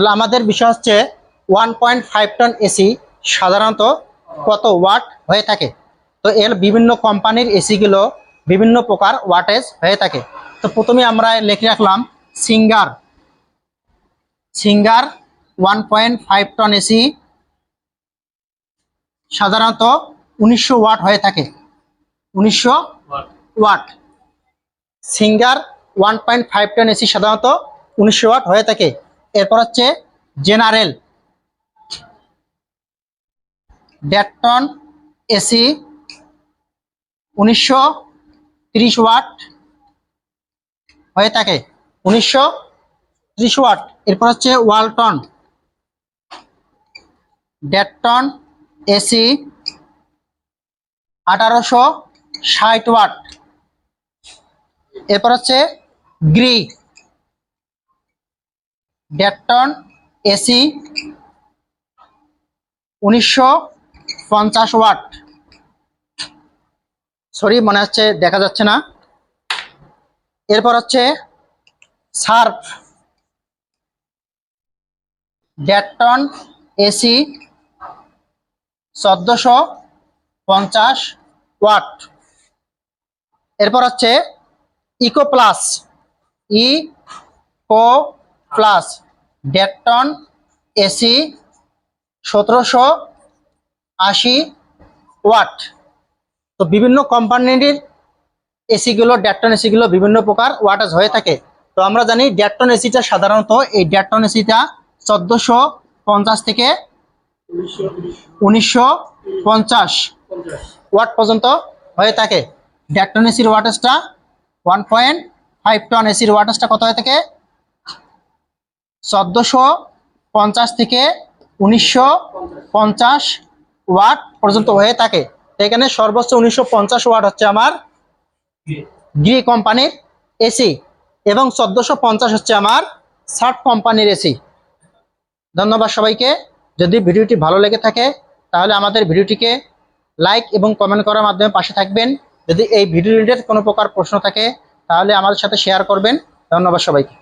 তাহলে আমাদের বিষয় হচ্ছে one point five ton AC সাধারণত কত ওয়াট হয়ে থাকে? তো এর বিভিন্ন কোম্পানির এসিগুলো বিভিন্ন প্রকার ওয়াটেজ হয়ে থাকে। তো প্রথমে আমরা লিখে রাখলাম Singer. Singer one point five ton AC সাধারণত উনিশশো ওয়াট হয়ে থাকে। উনিশশো watt Singer one point five ton AC সাধারণত উনিশশো ওয়াট হয়ে থাকে। এরপর হচ্ছে জেনারেল। দেড় টন এসি, উনিশশো ওয়াট হয়ে থাকে। উনিশশো ত্রিশ ওয়াট। এরপর হচ্ছে ওয়ালটন। দেড় টন এসি, আঠারোশো ষাট ওয়াট। এরপর হচ্ছে গ্রি। দেড় টন এসি, উনিশশো পঞ্চাশ ওয়াট। সরি, মনে হচ্ছে দেখা যাচ্ছে না। এরপর হচ্ছে সার্ফ। দেড় টন এসি, চোদ্দোশো পঞ্চাশ ওয়াট। এরপর হচ্ছে eco plus eco plus দেড় এসি সতেরোশো আশি ওয়াট। তো বিভিন্ন কোম্পানির এসিগুলো দেড় টন এসিগুলো বিভিন্ন প্রকার ওয়াটেজ হয়ে থাকে। তো আমরা জানি দেড় টন এসিটা সাধারণত এই দেড় টন এসিটা চোদ্দোশো পঞ্চাশ থেকে উনিশশো পঞ্চাশ ওয়াট পর্যন্ত হয়ে থাকে। দেড় টন এসির ওয়াটেজটা ওয়ান পয়েন্ট ফাইভ টন এসির ওয়াটেজটা কত হয়ে থাকে? চোদ্দোশো পঞ্চাশ থেকে উনিশশো পঞ্চাশ ওয়াট পর্যন্ত হয়ে থাকে। এখানে সর্বোচ্চ উনিশশো পঞ্চাশ ওয়াট হচ্ছে আমার গ্রি কোম্পানির এসি এবং চোদ্দোশো পঞ্চাশ হচ্ছে আমার সার্ট কোম্পানির এসি। ধন্যবাদ সবাইকে। যদি ভিডিওটি ভালো লেগে থাকে, তাহলে আমাদের ভিডিওটিকে লাইক এবং কমেন্ট করার মাধ্যমে পাশে থাকবেন। যদি এই ভিডিও রিলেটেড কোনো প্রকার প্রশ্ন থাকে, তাহলে আমাদের সাথে শেয়ার করবেন। ধন্যবাদ সবাইকে।